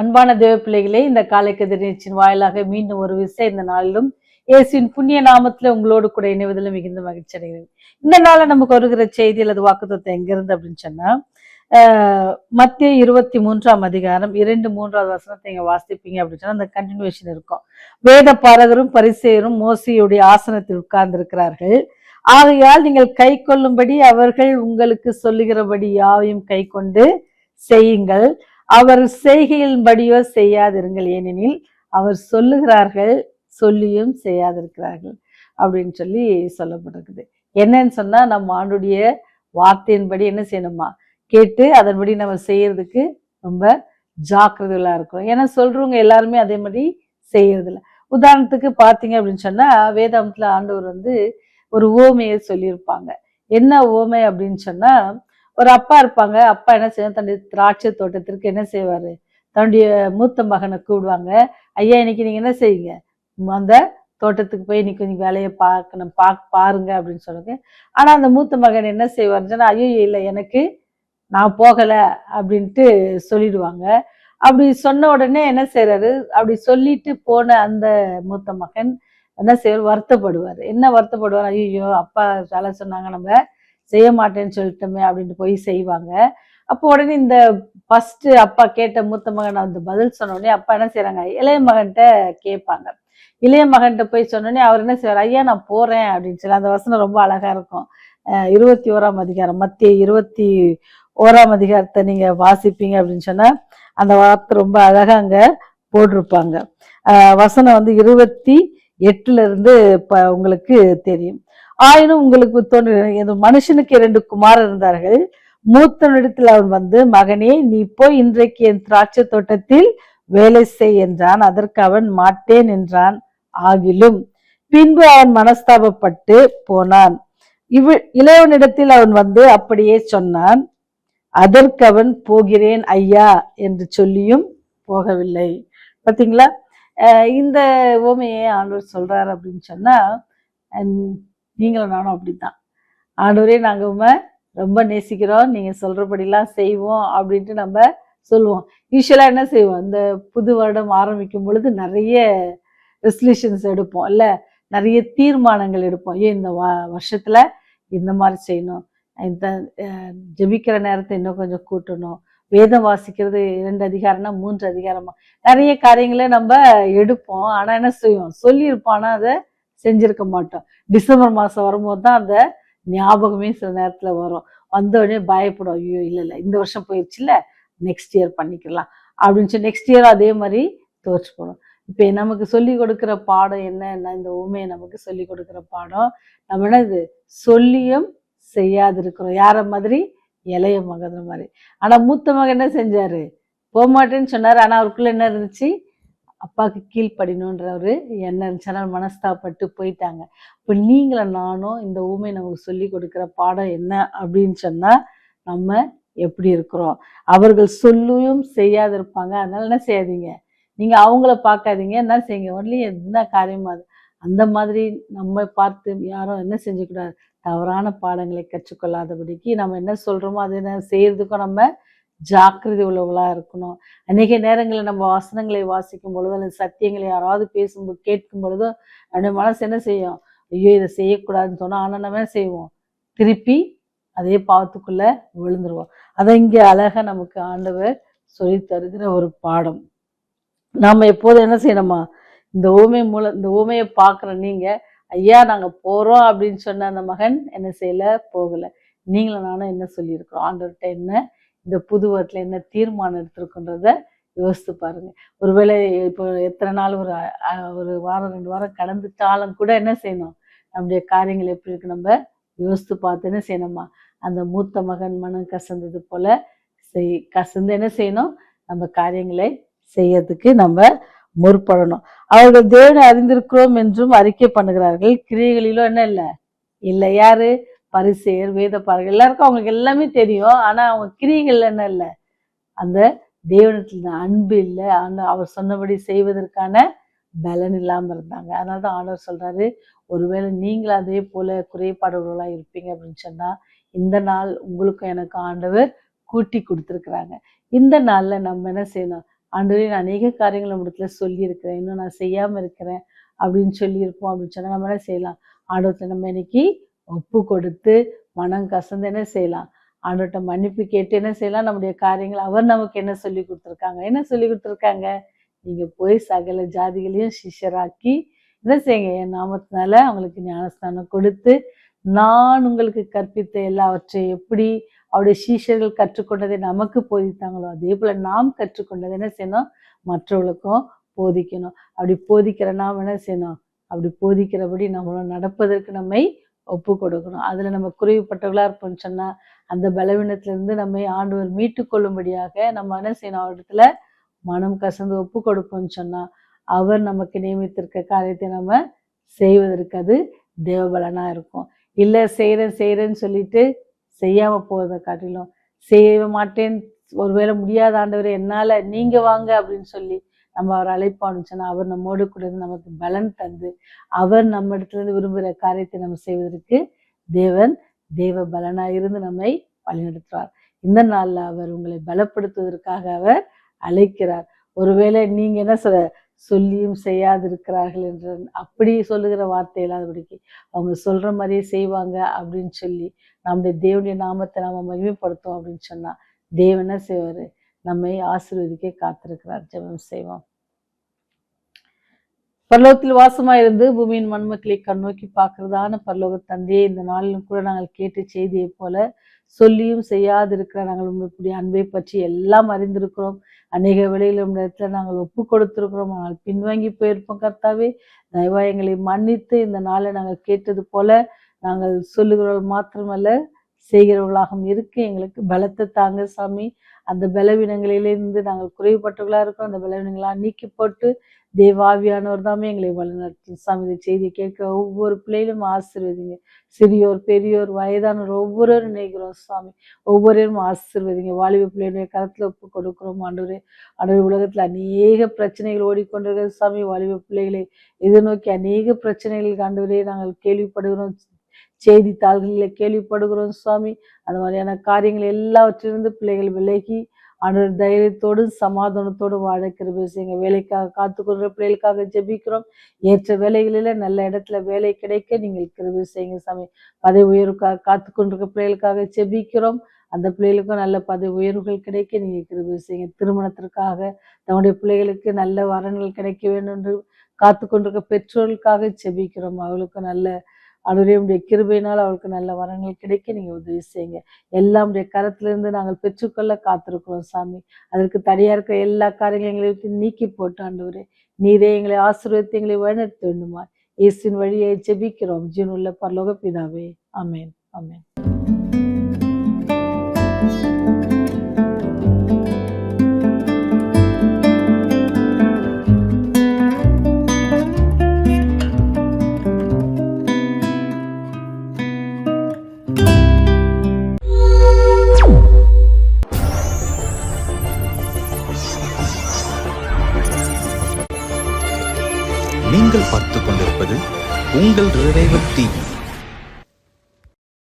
அன்பான தேவ பிள்ளைகளே இந்த காலை நிகழ்ச்சியின் வாயிலாக மீண்டும் ஒரு விசை இந்த நாளிலும் இயேசுவின் புண்ணிய நாமத்துல உங்களோடு கூட இணைவதில் மிகுந்த மகிழ்ச்சி அடைகிறேன். இந்த நாள நமக்கு வருகிற செய்தி அல்லது வாக்குத்தத்தை எங்கிருந்து அப்படின்னு சொன்னா ஆஹ் மத்திய இருபத்தி மூன்றாம் அதிகாரம் இரண்டு மூன்றாவது வசனத்தை இங்க வாசிப்பீங்க அப்படின்னு சொன்னா அந்த கண்டினியூஷன் இருக்கும். வேத பாரகரும் பரிசெயரும் மோசியுடைய ஆசனத்தில் உட்கார்ந்து இருக்கிறார்கள் ஆகையால் நீங்கள் கை கொள்ளும்படி அவர்கள் உங்களுக்கு சொல்லுகிறபடி யாவையும் கை கொண்டு செய்யுங்கள். அவர் செய்கையின்படியோ செய்யாதிருங்கள். ஏனெனில் அவர் சொல்லுகிறார்கள் சொல்லியும் செய்யாதிருக்கிறார்கள் அப்படின்னு சொல்லி சொல்லப்பட்டிருக்குது. என்னன்னு சொன்னா நம்ம ஆண்டுடைய வார்த்தையின்படி என்ன செய்யணுமா? கேட்டு அதன்படி நம்ம செய்யறதுக்கு ரொம்ப ஜாக்கிரதையா இருக்கணும். ஏன்னா சொல்றவங்க எல்லாருமே அதே மாதிரி செய்யறதில்ல. உதாரணத்துக்கு பார்த்தீங்க அப்படின்னு சொன்னா வேதாந்தத்துல ஆண்டவர் வந்து ஒரு ஓமையை சொல்லியிருப்பாங்க. என்ன ஓமை அப்படின்னு சொன்னா ஒரு அப்பா இருப்பாங்க. அப்பா என்ன செய்வாங்க தன்னுடைய திராட்சை தோட்டத்திற்கு என்ன செய்வார்? தன்னுடைய மூத்த மகனை கூப்பிடுவாங்க ஐயா இன்னைக்கு நீங்கள் என்ன செய்யுங்க அந்த தோட்டத்துக்கு போய் இன்னைக்கு கொஞ்சம் வேலையை பார்க்கணும். பா பாருங்க அப்படின்னு சொல்லுங்க. ஆனால் அந்த மூத்த மகன் என்ன செய்வாருன்னு சொன்னால் ஐயோ இல்லை எனக்கு நான் போகலை அப்படின்ட்டு சொல்லிடுவாங்க. அப்படி சொன்ன உடனே என்ன செய்கிறாரு அப்படி சொல்லிட்டு போன அந்த மூத்த மகன் என்ன செய்வார்? வருத்தப்படுவார். என்ன வருத்தப்படுவார்? ஐயோ அப்பா வேலை சொன்னாங்க நம்ம. செய்ய மாட்டேன்னு சொல்லிட்டோமே அப்படின்ட்டு போய் செய்வாங்க. அப்போ உடனே இந்த ஃபஸ்ட்டு அப்பா கேட்ட மூத்த மகன் அந்த பதில் சொன்னோடனே அப்பா என்ன செய்கிறாங்க இளைய மகன்கிட்ட கேட்பாங்க. இளைய மகன்கிட்ட போய் சொன்னோடனே அவர் என்ன செய்வார்? ஐயா நான் போகிறேன் அப்படின்னு சொல்லி அந்த வசனம் ரொம்ப அழகாக இருக்கும். இருபத்தி ஓராம் அதிகாரம் மத்திய இருபத்தி ஓராம் அதிகாரத்தை நீங்கள் வாசிப்பீங்க அப்படின்னு சொன்னால் அந்த வார்த்தை ரொம்ப அழகாக அங்கே போட்டிருப்பாங்க. வசனம் வந்து இருபத்தி எட்டுல இருந்து உங்களுக்கு தெரியும். ஆயினும் உங்களுக்கு தோன்று மனுஷனுக்கு இரண்டு குமாரர் இருந்தார்கள். மூத்தனிடத்தில் அவன் வந்து மகனே நீ போய் இன்றைக்கு என் திராட்சை தோட்டத்தில் வேலை செய் என்றான். அதற்கு அவன் மாட்டேன் என்றான். ஆகிலும் பின்பு அவன் மனஸ்தாபப்பட்டு போனான். இவ இளையவனிடத்தில் அவன் வந்து அப்படியே சொன்னான் அதற்கு அவன் போகிறேன் ஐயா என்று சொல்லியும் போகவில்லை. பார்த்தீங்களா இந்த ஓமையை ஆண்டவர் சொல்றாரு அப்படின்னு சொன்னா நீங்களும் நானும் அப்படித்தான். ஆண்டவரே நாங்க உண்மை ரொம்ப நேசிக்கிறோம். நீங்க சொல்றபடிலாம் செய்வோம் அப்படின்ட்டு நம்ம சொல்லுவோம். யூஸ்வலாக என்ன செய்வோம்? இந்த புது வருடம் ஆரம்பிக்கும் பொழுது நிறைய ரெசல்யூஷன்ஸ் எடுப்போம் இல்லை? நிறைய தீர்மானங்கள் எடுப்போம். ஏன் இந்த வ- வருஷத்துல இந்த மாதிரி செய்யணும்? இந்த ஜபிக்கிற நேரத்தை இன்னும் கொஞ்சம் கூட்டணும். வேதம் வாசிக்கிறது இரண்டு அதிகாரம்னா மூன்று அதிகாரமா. நிறைய காரியங்களை நம்ம எடுப்போம். ஆனா என்ன செய்வோம்? சொல்லியிருப்போம். ஆனால் அதை செஞ்சிருக்க மாட்டோம். டிசம்பர் மாசம் வரும்போது தான் அந்த ஞாபகமே சில நேரத்துல வரும். வந்தவொடனே பயப்படும். ஐயோ இல்லை இல்லை இந்த வருஷம் போயிடுச்சுல நெக்ஸ்ட் இயர் பண்ணிக்கலாம். அப்படின்னு சொல்லி நெக்ஸ்ட் இயர் அதே மாதிரி தோற்று போடும் இப்போ நமக்கு சொல்லி கொடுக்குற பாடம் என்னன்னா இந்த உண்மையை நமக்கு சொல்லி கொடுக்குற பாடம். நம்ம என்ன இது சொல்லியும் செய்யாதிருக்கிறோம். யார மாதிரி? இளைய மகன் மாதிரி. ஆனால் மூத்த மகன் என்ன செஞ்சார்? போகமாட்டேன்னு சொன்னார். ஆனால் அவருக்குள்ளே அவருக்குள்ள என்ன இருந்துச்சு? அப்பாவுக்கு கீழ்ப்படினுன்ற ஒரு எண்ணம் இருந்துச்சு மனஸ்தாப்பட்டு போயிட்டாங்க. இப்போ நீங்களும் நானும் இந்த ஊமை நமக்கு சொல்லி கொடுக்குற பாடம் என்ன அப்படின்னு சொன்னால் நம்ம எப்படி இருக்கிறோம்? அவர்கள் சொல்லியும் செய்யாதிருப்பாங்க. அதனால என்ன செய்யாதீங்க? நீங்கள் அவங்கள பார்க்காதீங்க. என்ன செய்யுங்க? ஒன்லி என்ன காரியமாக அது? அந்த மாதிரி நம்ம பார்த்து யாரும் என்ன செஞ்சுக்கூடாது? தவறான பாடங்களை கற்றுக்கொள்ளாதபடிக்கு நம்ம என்ன சொல்கிறோமோ அதை என்ன செய்கிறதுக்கும் நம்ம ஜாக்கிரதை உள்ளவளாக இருக்கணும். அநேக நேரங்களில் நம்ம வசனங்களை வாசிக்கும் பொழுதோ அல்லது சத்தியங்களை யாராவது பேசும்போது கேட்கும் பொழுதோ நம்ம மனசு என்ன செய்யும்? ஐயோ இதை செய்யக்கூடாதுன்னு சொன்னால் ஆனால் நம்ம செய்வோம்? திருப்பி அதே பாவத்துக்குள்ளே விழுந்துருவோம். அதை இங்கே அழகாக நமக்கு ஆண்டவர் சொல்லி தருகிற ஒரு பாடம். நாம் எப்போதும் என்ன செய்யணுமா? இந்த ஓமை மூலம் இந்த ஓமையை பார்க்குற நீங்கள் ஐயா நாங்கள் போகிறோம் அப்படின்னு சொன்ன அந்த மகன் என்ன செய்யல? போகலை. நீங்களும் நானும் என்ன சொல்லியிருக்கிறோம்? ஆண்டவர்கிட்ட என்ன இந்த புது வரத்தில் என்ன தீர்மானம் எடுத்திருக்குன்றத யோசித்து பாருங்க. ஒருவேளை இப்போ எத்தனை நாள் ஒரு ஒரு வாரம் ரெண்டு வாரம் கடந்துட்டாலும் கூட என்ன செய்யணும்? நம்முடைய காரியங்கள் எப்படி இருக்கு நம்ம யோசித்து பார்த்து என்ன செய்யணுமா? அந்த மூத்த மகன் மனம் கசந்தது போல செய் கசந்து என்ன செய்யணும்? நம்ம காரியங்களை செய்யறதுக்கு நம்ம முற்படணும். அவர்கள் தேவனை அறிந்திருக்கிறோம் என்றும் அறிக்கை பண்ணுகிறார்கள். கிரியைகளிலோ என்ன இல்லை? இல்லை. யாரு? பரிசெயர் வேதப்பார்கள் எல்லாருக்கும் அவங்களுக்கு எல்லாமே தெரியும். ஆனால் அவங்க கிரியைகள் என்ன இல்லை? அந்த தேவனத்தில் அன்பு இல்லை. ஆனா அவர் சொன்னபடி செய்வதற்கான பலன் இல்லாமல் இருந்தாங்க. அதனால தான் ஆண்டவர் சொல்கிறாரு ஒருவேளை நீங்களும் அதே போல குறைபாடுகளாக இருப்பீங்க அப்படின்னு சொன்னால் இந்த நாள் உங்களுக்கும் எனக்கும் ஆண்டவர் கூட்டி கொடுத்துருக்குறாங்க. இந்த நாளில் நம்ம என்ன செய்யணும்? ஆண்டவரே நான் அநேக காரியங்கள் நம்மிடத்துல சொல்லியிருக்கிறேன். இன்னும் நான் செய்யாமல் இருக்கிறேன் அப்படின்னு சொல்லியிருப்போம் அப்படின்னு சொன்னால் நம்ம என்ன செய்யலாம்? ஆண்டவத்தை நம்ம இன்னைக்கு ஒப்பு கொடுத்து மனம் கசந்து என்ன செய்யலாம்? ஆண்டவர்கிட்ட மன்னிப்பு கேட்டு என்ன செய்யலாம்? நம்முடைய காரியங்கள் அவர் நமக்கு என்ன சொல்லி கொடுத்துருக்காங்க? என்ன சொல்லி கொடுத்துருக்காங்க? நீங்கள் போய் சகல ஜாதிகளையும் சிஷ்யராக்கி என்ன செய்யுங்க? என் நாமத்தினால அவங்களுக்கு ஞானஸ்தானம் கொடுத்து நான் உங்களுக்கு கற்பித்த எல்லாவற்றையும் எப்படி அவருடைய சீஷர்கள் கற்றுக்கொண்டதை நமக்கு போதித்தாங்களோ அதே போல நாம் கற்றுக்கொண்டதை என்ன செய்யணும்? மற்றவர்களுக்கும் போதிக்கணும். அப்படி போதிக்கிற நாம் என்ன செய்யணும்? அப்படி போதிக்கிறபடி நம்மளும் நடப்பதற்கு நம்மை ஒப்பு கொடுக்கணும். அதுல நம்ம குறைவுப்பட்டவர்களா இருப்போம்னு சொன்னா அந்த பலவீனத்திலிருந்து நம்மை ஆண்டவர் மீட்டு கொள்ளும்படியாக நம்ம என்ன செய்யணும்? அவரிடத்துல மனம் கசந்து ஒப்பு கொடுப்போம்னு சொன்னா அவர் நமக்கு நியமித்திருக்க காரியத்தை நம்ம செய்வதற்கு அது தேவபலனா இருக்கும். இல்லை செய்கிறேன் செய்கிறேன்னு சொல்லிட்டு செய்யாம போவதை காட்டிலும் செய்ய மாட்டேன் ஒருவேளை முடியாத ஆண்டவர் என்னால நீங்க வாங்க அப்படின்னு சொல்லி நம்ம அவர் அழைப்பான்னு சொன்னா அவர் நம்மோடு கூட இருந்து நமக்கு பலன் தந்து அவர் நம்ம இடத்துல இருந்து விரும்புகிற காரியத்தை நம்ம செய்வதற்கு தேவன் தேவ பலனாக இருந்து நம்மை வழிநடத்துவார். இந்த நாளில் அவர் உங்களை பலப்படுத்துவதற்காக அவர் அழைக்கிறார். ஒருவேளை நீங்க என்ன சொல்ல சொல்லியும் செய்யாதிருக்கிறார்கள் என்று அப்படி சொல்லுகிற வார்த்தை இல்லாதபடிக்கு அவங்க சொல்ற மாதிரியே செய்வாங்க அப்படின்னு சொல்லி நம்முடைய தேவனுடைய நாமத்தை நாம மகிமைப்படுத்துவோம் அப்படின்னு சொன்னா தேவன செய்வார்? நம்மை ஆசீர்வதிக்க காத்திருக்கிறார். ஜெபம் செய்வோம். பரலோகத்தில் வாசமாயிருந்து பூமியின் மண்மக்களை கண்ணோக்கி பார்க்கறதான பரலோக தந்தையே இந்த நாளிலும் கூட நாங்கள் கேட்டு செய்தியை போல சொல்லியும் செய்யாதிருக்கிற நாங்கள் உங்களுடைய அன்பை பற்றி எல்லாம் அறிந்திருக்கிறோம். அநேக வேளையில் இடத்துல நாங்கள் ஒப்பு கொடுத்திருக்கிறோம். ஆனால் பின்வாங்கி போயிருப்போம் கர்த்தாவே. தயவா எங்களை மன்னித்து இந்த நாளை நாங்கள் கேட்டது போல நாங்கள் சொல்லுகிறவர்கள் மாத்திரமல்ல செய்கிறவர்களாகவும் இருக்க எங்களுக்கு பலத்தை தாங்க சாமி. அந்த பலவீனங்களிலிருந்து நாங்கள் குறைவுபட்டவர்களா இருக்கோம். அந்த பலவீனங்களா நீக்கி போட்டு தேவாவியானவர் தாமே எங்களை வழிநடத்தும். சாமி இந்த செய்தியை கேட்கிற ஒவ்வொரு பிள்ளையிலும் ஆசிர்வதிங்க. சிறியோர் பெரியோர் வயதானோர் ஒவ்வொருவரும் நினைக்கிறோம் சாமி. ஒவ்வொருவரும் ஆசிர்வதிங்க. வாலிப பிள்ளையுடைய கருத்துல ஒப்பு கொடுக்குறோம். ஆண்டவரே ஆண்டவர் உலகத்துல அநேக பிரச்சனைகள் ஓடிக்கொண்டிருக்கிற சாமி. வாலிப பிள்ளைகளை எதிர்நோக்கி அநேக பிரச்சனைகள் ஆண்டவரே நாங்கள் கேள்விப்படுகிறோம். செய்தித்தாள்களில் கேள்விப்படுகிறோம் சுவாமி. அந்த மாதிரியான காரியங்கள் எல்லாவற்றிலிருந்து பிள்ளைகள் விலகி ஆண்டவர் தைரியத்தோடும் சமாதானத்தோடும் வாழ கிருபை செய்யுங்க வேலைக்காக காத்துக்கொள்கிற பிள்ளைகளுக்காக ஜெபிக்கிறோம். ஏற்ற வேலைகளில் நல்ல இடத்துல வேலை கிடைக்க நீங்கள் கிருபை செய்யுங்க சாமி பதவி உயர்வுக்காக காத்து கொண்டிருக்க பிள்ளைகளுக்காக ஜெபிக்கிறோம். அந்த பிள்ளைகளுக்கும் நல்ல பதவி உயர்வுகள் கிடைக்க நீங்கள் கிருபை செய்யுங்க. திருமணத்திற்காக தன்னுடைய பிள்ளைகளுக்கு நல்ல வரன்கள் கிடைக்க வேண்டும் என்று காத்து கொண்டிருக்க பெற்றோர்களுக்காக ஜெபிக்கிறோம். அவளுக்கும் நல்ல அவருடைய கிருபையினால் அவளுக்கு நல்ல வரங்கள் கிடைக்க நீங்க உதவி செய்யுங்க. எல்லாம் உடைய கரத்திலிருந்து நாங்கள் பெற்றுக்கொள்ள காத்திருக்கிறோம் சாமி. அதற்கு தனியா இருக்கிற எல்லா காரியங்களையும் விட்டு நீக்கி போட்டு ஆண்டவரே நீரே எங்களை ஆசீர்வதித்து எங்களை வழிநடத்த வேண்டுமா இயேசின் வழியை ஜெபிக்கிறோம். ஜீவனுள்ள பரலோக பிதாவே. அமேன் அமேன் உங்கள் ரிவைவல் டிவி